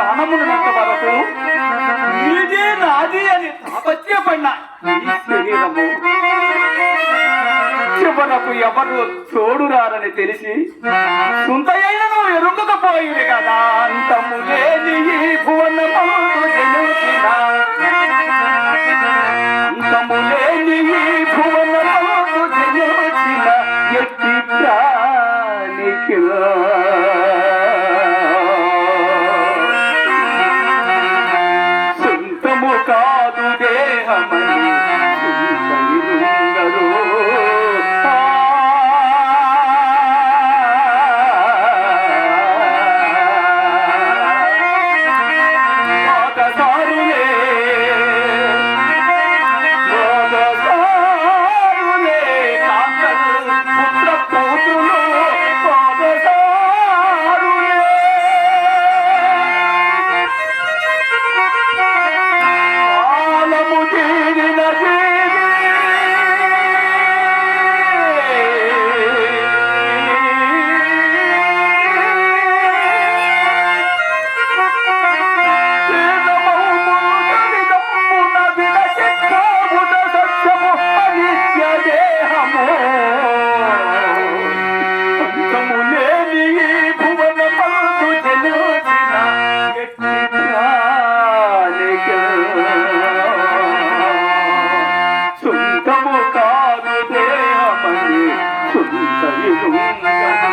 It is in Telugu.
ప్రాణములు నాకు వరకు నీదే నాది అని తాపత్యపడిన శరీరము. చివరకు ఎవరు చూడురారని తెలిసి సుంతయ్యను ఎరుగకపోయింది కదా అంతము లేని ఈ భువనము అంతము లేని ఈ భువనము ఎట్టి ప్రాణికి 胜利在耶稣的力量